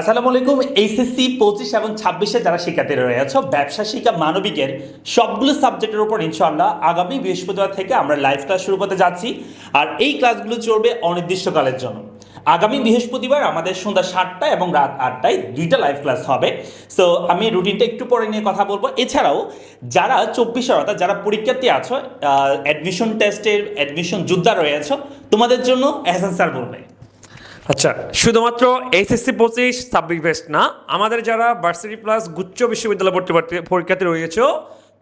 আসসালামু আলাইকুম এইচএসসি পঁচিশ এবং ছাব্বিশে যারা শিক্ষার্থীরা রয়েছে ব্যবসা, শিক্ষা, মানবিকের সবগুলো সাবজেক্টের উপর ইনশাআল্লাহ আগামী বৃহস্পতিবার থেকে আমরা লাইভ ক্লাস শুরু করতে যাচ্ছি। আর এই ক্লাসগুলো চলবে অনির্দিষ্টকালের জন্য। আগামী বৃহস্পতিবার আমাদের সন্ধ্যা সাতটা এবং রাত আটটায় দুইটা লাইভ ক্লাস হবে। সো আমি রুটিনটা একটু পরে নিয়ে কথা বলব। এছাড়াও, যারা চব্বিশের অর্থাৎ যারা পরীক্ষার্থী আছো অ্যাডমিশন টেস্টের অ্যাডমিশন যোদ্ধা রয়েছে তোমাদের জন্য এহসান স্যার বলবে। আচ্ছা শুধুমাত্র এইচএসসি পঁচিশ সাবজেক্ট বেস্ট না, আমাদের যারা ভার্সিটি প্লাস গুচ্ছ বিশ্ববিদ্যালয় ভর্তি পরীক্ষার্থী রয়েছে,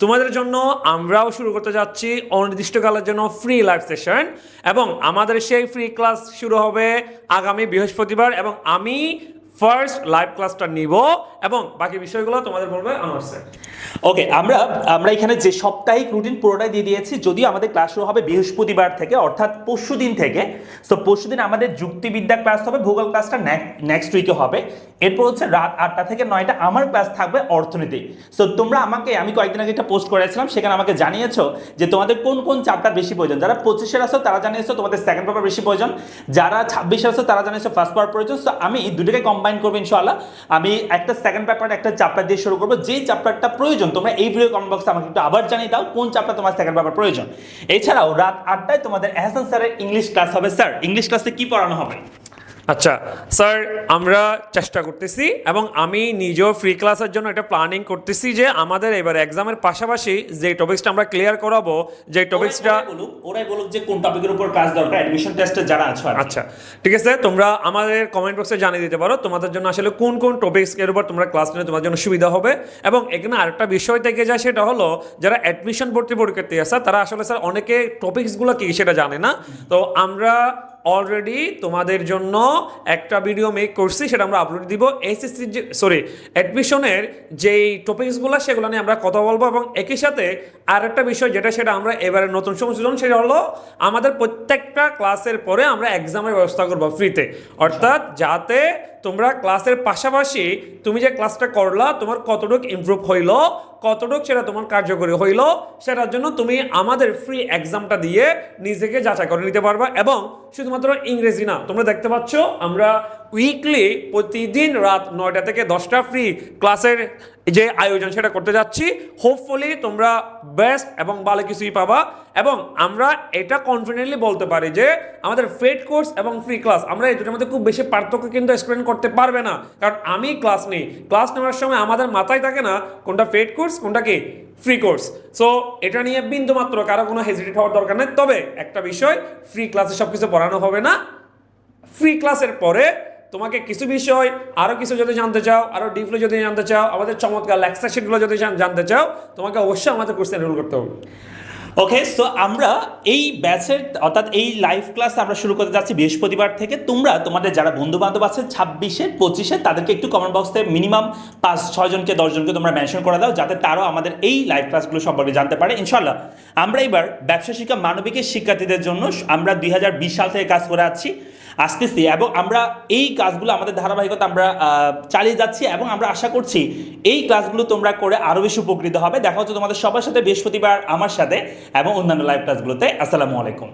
তোমাদের জন্য আমরাও শুরু করতে যাচ্ছি অনির্দিষ্টকালের জন্য ফ্রি লাইভ সেশন এবং আমাদের সেই ফ্রি ক্লাস শুরু হবে আগামী বৃহস্পতিবার এবং আমি ফার্স্ট লাইভ ক্লাসটা নিব এবং বাকি বিষয়গুলো তোমাদের বলবে আমার ওকে আমরা আমরা এখানে যে সাপ্তাহিক রুটিন পুরোটাই দিয়ে দিয়েছি, যদিও আমাদের ক্লাস শুরু হবে বৃহস্পতিবার থেকে, অর্থাৎ পরশু দিন থেকে। সো পরশু দিন আমাদের যুক্তিবিদ্যা ক্লাস হবে, ভূগোল ক্লাসটা নেক্সট উইকে হবে। এরপর হচ্ছে রাত আটটা থেকে নয়টা, আমার ক্লাস থাকবে অর্থনীতি। সো তোমরা আমাকে, আমি কয়েকদিন আগে একটা পোস্ট করেছিলাম, সেখানে আমাকে জানিয়েছো যে তোমাদের কোন কোন চ্যাপ্টার বেশি প্রয়োজন। যারা পঁচিশের আছো, তারা জানিয়েছো তোমাদের সেকেন্ড পেপার বেশি প্রয়োজন। যারা ছাব্বিশে আসো তারা জানিয়েছো ফার্স্ট পেপার প্রয়োজন। সো আমি দুটোকে কম্বাইন করব ইনশাআল্লাহ। আমি একটা সেকেন্ড পেপার একটা চ্যাপ্টার দিয়ে শুরু করব। যেই চ্যাপ্টারটা প্রয়োজন, তোমরা এই ভিডিও কমেন্ট বক্সে আমাকে একটু আবার জানিয়ে দাও, কোন চ্যাপ্টার তোমার সেকেন্ড পেপার প্রয়োজন। এছাড়াও রাত আটটায় তোমাদের এহসান স্যারের ইংলিশ ক্লাস হবে স্যার ইংলিশ ক্লাসে কি পড়ানো হবে? আচ্ছা স্যার আমরা চেষ্টা করতেছি এবং আমি নিজেও ফ্রি ক্লাসের জন্য একটা প্ল্যানিং করতেছি যে আমাদের এবার এক্সামের পাশাপাশি যে টপিক্সটা আমরা ক্লিয়ার করাবো যে টপিক্সটা বলুক ওরাই বলুক যে কোন টপিকের উপর কাজ দরকার অ্যাডমিশন টেস্টে যারা আছো আচ্ছা ঠিক আছে তোমরা আমাদের কমেন্ট বক্সে জানিয়ে দিতে পারো তোমাদের জন্য আসলে কোন কোন টপিক্স এর উপর তোমরা ক্লাস নিলে তোমার জন্য সুবিধা হবে। এবং এখানে আরেকটা বিষয় থেকে যায় সেটা হলো যারা অ্যাডমিশন ভর্তি পরীক্ষার্থী আছে তারা আসলে স্যার অনেকে টপিক্সগুলো কি সেটা জানে না। তো আমরা অলরেডি তোমাদের জন্য একটা ভিডিও মেক করছি, সেটা আমরা আপলোড দিব এসএসসি যে সরি অ্যাডমিশনের যেই টপিকসগুলো সেগুলো নিয়ে আমরা কথা বলব এবং একই সাথে আর একটা বিষয় যেটা, সেটা আমরা এবারে নতুন সংশোধন সেটা হলো আমাদের প্রত্যেকটা ক্লাসের পরে আমরা এক্সামের ব্যবস্থা করব ফ্রিতে অর্থাৎ যাতে তোমরা ক্লাসের পাশাপাশি তুমি যে ক্লাসটা করলা, তোমার কতটুকু ইমপ্রুভ হইল কতটুকু সেটা তোমার কার্যকরী হইল, সেটার জন্য তুমি আমাদের ফ্রি এক্সামটা দিয়ে নিজেকে যাচাই করে নিতে পারবা এবং শুধুমাত্র ইংরেজি না, তোমরা দেখতে পাচ্ছ আমরা উইকলি প্রতিদিন রাত নয়টা থেকে দশটা ফ্রি ক্লাসের যে আয়োজন সেটা করতে যাচ্ছি। হোপফুলি তোমরা বেস্ট এবং ভালো কিছুই পাবা এবং আমরা এটা কনফিডেন্টলি বলতে পারি যে আমাদের ফেড কোর্স এবং ফ্রি ক্লাস আমরা এই দুটোর মধ্যে খুব বেশি পার্থক্য কিন্তু এক্সপ্লেন করতে পারবে না। কারণ আমি ক্লাস নেই। ক্লাস নেওয়ার সময় আমাদের মাথায় থাকে না কোনটা ফেড কোর্স কোনটা কি? ফ্রি কোর্স সো এটা নিয়ে বিন্দু মাত্র কারও কোনো হেজিটেট হওয়ার দরকার নেই। তবে একটা বিষয় ফ্রি ক্লাসে সব কিছু পড়ানো হবে না। ফ্রি ক্লাসের পরে তোমাকে কিছু বিষয় আরও কিছু যদি জানতে চাও আরও ডিপলি যদি জানতে চাও, আমাদের চমৎকার লেকচার যদি জানতে চাও, তোমাকে অবশ্যই আমাদের কোর্সে এনরোল করতে হবে। ওকে সো আমরা এই ব্যাচের অর্থাৎ এই লাইভ ক্লাস আমরা শুরু করতে যাচ্ছি বৃহস্পতিবার থেকে। তোমরা, তোমাদের যারা বন্ধু বান্ধব আছে, ছাব্বিশে, পঁচিশে, তাদেরকে একটু কমেন্ট বক্সে মিনিমাম পাঁচ ছয়জনকে দশজনকে তোমরা মেনশন করে দাও, যাতে তারাও আমাদের এই লাইভ ক্লাসগুলো সম্পর্কে জানতে পারে। ইনশাল্লাহ আমরা এবার ব্যবসা শিক্ষা মানবিকের শিক্ষার্থীদের জন্য আমরা দুই হাজার বিশ সাল থেকে কাজ করে আছি। আসতেছি এবং আমরা এই কাজগুলো আমাদের ধারাবাহিকতা আমরা চালিয়ে যাচ্ছি এবং আমরা আশা করছি এই ক্লাসগুলো তোমরা করে আরও বেশি উপকৃত হবে। দেখা হচ্ছে তোমাদের সবার সাথে বৃহস্পতিবার আমার সাথে এবং অন্যান্য লাইভ ক্লাসগুলোতে আসসালামু আলাইকুম।